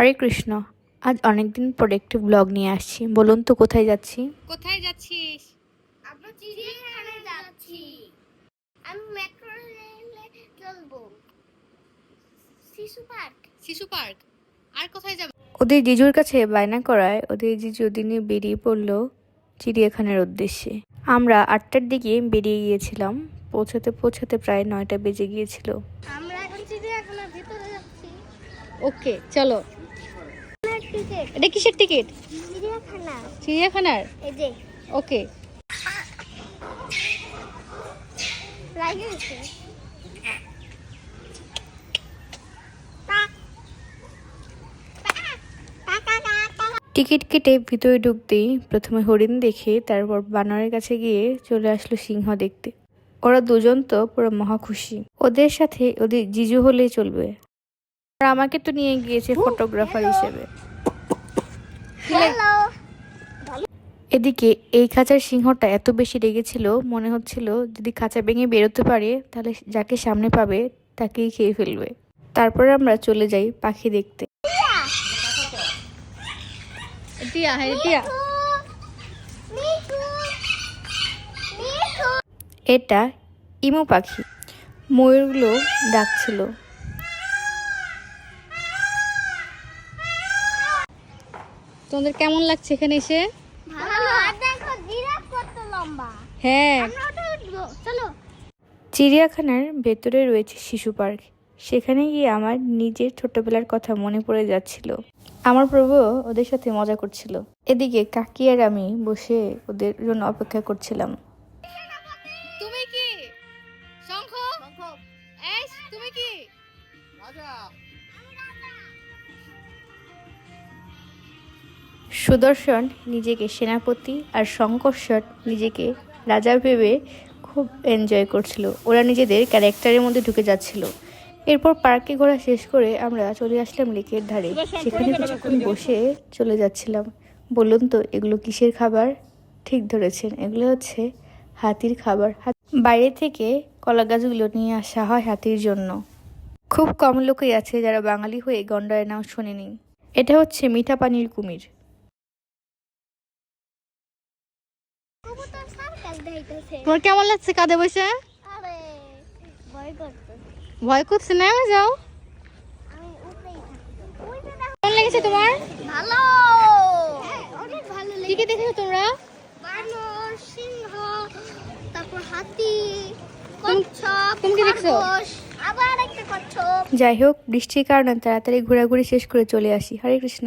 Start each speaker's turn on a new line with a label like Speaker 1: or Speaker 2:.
Speaker 1: হরে কৃষ্ণ। আজ অনেকদিন পরে একটি ব্লগ নিয়ে আসছি। বলুন তো কোথায় যাচ্ছি?
Speaker 2: কোথায় যাচ্ছিস?
Speaker 3: আমরা চিড়িয়াখানায় যাচ্ছি। আমি মেট্রো রেলে চলবো। শিশু পার্ক।
Speaker 2: শিশু পার্ক? আর কোথায় যাবে?
Speaker 1: ওদের জিজুর কাছে বায়না করায় ওদের জিজু দিনে বেরিয়ে পড়ল চিড়িয়াখানার উদ্দেশ্যে। আমরা আটটার দিকে বেরিয়ে গিয়েছিলাম। পৌঁছাতে পৌঁছাতে প্রায় নয়টা বেজে গিয়েছিল।
Speaker 3: আমরা এখন চিড়িয়াখানার ভিতরে যাচ্ছি।
Speaker 2: ওকে চলো। এটা কিসের টিকিট?
Speaker 3: চিড়িয়াখানা।
Speaker 2: চিড়িয়াখানার?
Speaker 3: এই যে।
Speaker 2: ওকে।
Speaker 1: টিকিট কেটে ভিতরে ঢুকতেই প্রথমে হরিণ দেখে তারপর বানরের কাছে গিয়ে চলে আসলো সিংহ দেখতে। ওরা দুজন তো পুরো মহা খুশি। ওদের সাথে ওদের জিজু হলেই চলবে। আর আমাকে তো নিয়ে গিয়েছে ফটোগ্রাফার হিসেবে। এদিকে এই খাঁচার সিংহটা এত বেশি রেগেছিল মনে হচ্ছিল যদি খাঁচা ভেঙে বেরোতে পারে তাহলে যাকে সামনে পাবে তাকেই খেয়ে ফেলবে। তারপর আমরা চলে যাই পাখি দেখতে।
Speaker 2: টিয়া টিয়া।
Speaker 3: মিঠু মিঠু।
Speaker 1: এটা ইমু পাখি। ময়ূরগুলো ডাকছিল।
Speaker 2: তোমাদের কেমন লাগছে এখানে এসে? হ্যাঁ।
Speaker 1: চিড়িয়াখানার ভেতরে রয়েছে শিশু পার্ক। সেখানে গিয়ে আমার নিজের ছোটবেলার কথা মনে পড়ে যাচ্ছিল। আমার প্রভু ওদের সাথে মজা করছিল। এদিকে কাকি আর আমি বসে ওদের জন্য অপেক্ষা করছিলাম।
Speaker 2: তুমি কি? শঙ্খ? তুমি কি?
Speaker 1: সুদর্শন নিজেকে সেনাপতি আর শঙ্কর্ষণ নিজেকে রাজা ভেবে খুব এনজয় করছিল। ওরা নিজেদের ক্যারেক্টারের মধ্যে ঢুকে যাচ্ছিল। এরপর পার্কে ঘোরা শেষ করে আমরা চলে আসলাম লেকের ধারে। সেখানে কিছুক্ষণ বসে চলে যাচ্ছিলাম। বলুন তো এগুলো কিসের খাবার? ঠিক ধরেছেন এগুলো হচ্ছে হাতির খাবার। বাইরে থেকে কলা গাছগুলো নিয়ে আসা হয় হাতির জন্য। খুব কম লোকই আছে যারা বাঙালি হয়ে গন্ডারের নাম শোনেনি। এটা হচ্ছে মিঠা পানির কুমির।
Speaker 2: তোমার কেমন লাগছে কাঁধে বসে?
Speaker 3: ভয়
Speaker 2: করছে না? আমি যাও। কেমন লেগেছে তোমার?
Speaker 3: ভালো। অনেক ভালো
Speaker 2: কি কি দেখেছ তোমরা?
Speaker 3: বানর সিংহ তারপর হাতি কচ্ছপ
Speaker 2: তুমি কি দেখছ?
Speaker 3: আবার একটা কচ্ছপ।
Speaker 1: যাই হোক বৃষ্টির কারণে তাড়াতাড়ি ঘোরাঘুরি শেষ করে চলে আসি। হরে কৃষ্ণ।